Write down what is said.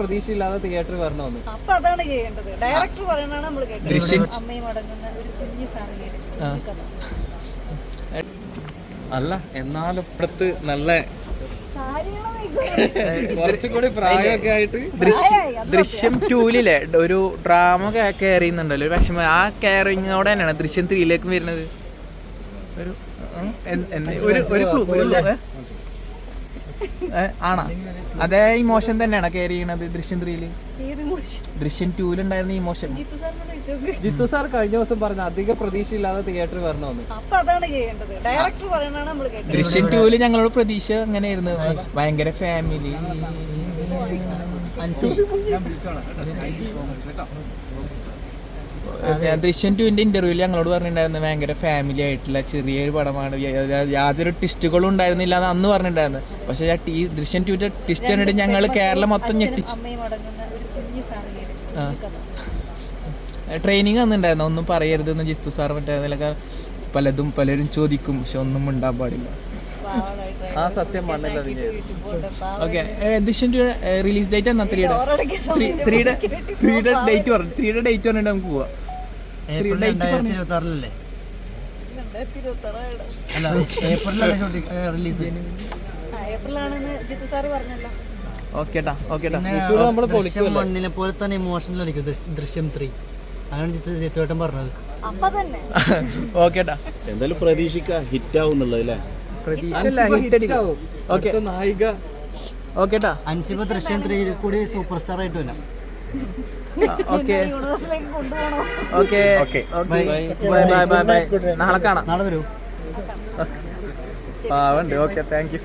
പ്രതീക്ഷയില്ലാതെ തിയേറ്ററിൽ വരണമെന്ന്. അപ്പൊ അതാണ് ചെയ്യേണ്ടത്. ഡയറക്ടർ പറയണതാണ് നമ്മൾ കേട്ടത്. അമ്മയും അടങ്ങുന്ന ഒരു കുഞ്ഞു ഫാമിലി അല്ല എന്നാലും ഇപ്പഴത്ത് നല്ല കാര്യങ്ങൾ നോക്ക്. കുറച്ചും കൂടി പ്രായമൊക്കെ ആയിട്ട് ദൃശ്യം ടൂലില്ലേ? ഒരു ഡ്രാമ കയറിയുന്നുണ്ടല്ലോ ഒരു വിഷമം. ആ കയറിങ്ങോടെ തന്നെയാണ് ദൃശ്യം ത്രീയിലേക്ക് വരുന്നത്. ഒരു ഒരു ഒരു ആണോ? അതേ ഇമോഷൻ തന്നെയാണ് കെയർ ചെയ്യണത് ദൃശ്യം ത്രീയിൽ ദൃശ്യം ടൂലുണ്ടായിരുന്ന ഇമോഷൻ ജിത്തു സാർ കഴിഞ്ഞ ദിവസം പറഞ്ഞു അധിക പ്രതീക്ഷയില്ലാതെ തിയേറ്ററിൽ വരണമെന്ന്. അപ്പൊ അതാണ് ചെയ്യേണ്ടത്. ഡയറക്ടർ പറയണതാണ് നമ്മൾ കേട്ടത്. ദൃശ്യം ടൂൽ ഞങ്ങളോട് പ്രതീക്ഷ അങ്ങനെയായിരുന്നു ഭയങ്കര ഫാമിലി ഞാൻ ദൃശ്യം ടുവിന്റെ ഇന്റർവ്യൂവിൽ ഞങ്ങളോട് പറഞ്ഞിട്ടുണ്ടായിരുന്നു ഭയങ്കര ഫാമിലി ആയിട്ടുള്ള ചെറിയൊരു പടമാണ്. യാതൊരു ട്വിസ്റ്റുകളും ഉണ്ടായിരുന്നില്ല എന്ന് അന്ന് പറഞ്ഞിട്ടുണ്ടായിരുന്നു. പക്ഷേ ആ ടീ ദൃശ്യം ടുവിന്റെ ട്വിസ്റ്റ് കണ്ടിട്ട് ഞങ്ങൾ കേരളം മൊത്തം ഞെട്ടിച്ചു. അമ്മയും അടങ്ങുന്ന ഒരു കുഞ്ഞു ഫാമിലിയുടെ കഥ. ട്രെയിനിങ് അന്നുണ്ടായിരുന്നു ഒന്നും പറയരുതെന്ന് ജിത്തു സാർ മറ്റേ പലതും പലരും ചോദിക്കും. പക്ഷെ ഒന്നും ഉണ്ടാൻ പാടില്ല. ആ സത്യം. ഓക്കെ റിലീസ് ഡേറ്റ് എന്നാ? ത്രീയുടെ ത്രീയുടെ ത്രീയുടെ. ഡേറ്റ് പറഞ്ഞു ത്രീയുടെ ഡേറ്റ് പറഞ്ഞിട്ട് നമുക്ക് പോവാം. ഏപ്രിൽ രണ്ടായിരത്തി ഇരുപത്തി ആറിലല്ലേ. അല്ല ഏപ്രിലാണ് ഷൂട്ടിംഗ് റിലീസ് ഓക്കേട്ടാ ഓക്കേട്ടാ ദൃശ്യം മണ്ണിനെ പോലെ തന്നെ ഇമോഷണൽ ആയിരിക്കും. ദൃശ്യം- ത്രീ അങ്ങനെ ജിത്തു ജിത്തുവേട്ടൻ പറഞ്ഞത്. അപ്പൊ തന്നെ. ഓക്കേട്ടാ എന്തായാലും പ്രതീക്ഷിക്ക ഹിറ്റ് ആവും നായിക. ഓക്കേട്ടാ അൻസിബ ദൃശ്യം ത്രീ കൂടി സൂപ്പർ സ്റ്റാർ ആയിട്ട് വരാം. ഓക്കെ. യൂണിവേഴ്സിലേക്ക് കൊണ്ടുപോകണോ? Okay. Okay. Bye. Bye. Bye bye നാളെ കാണാം. നാളെ വരൂ. ആ ഉണ്ട്. ഓക്കെ. Thank you.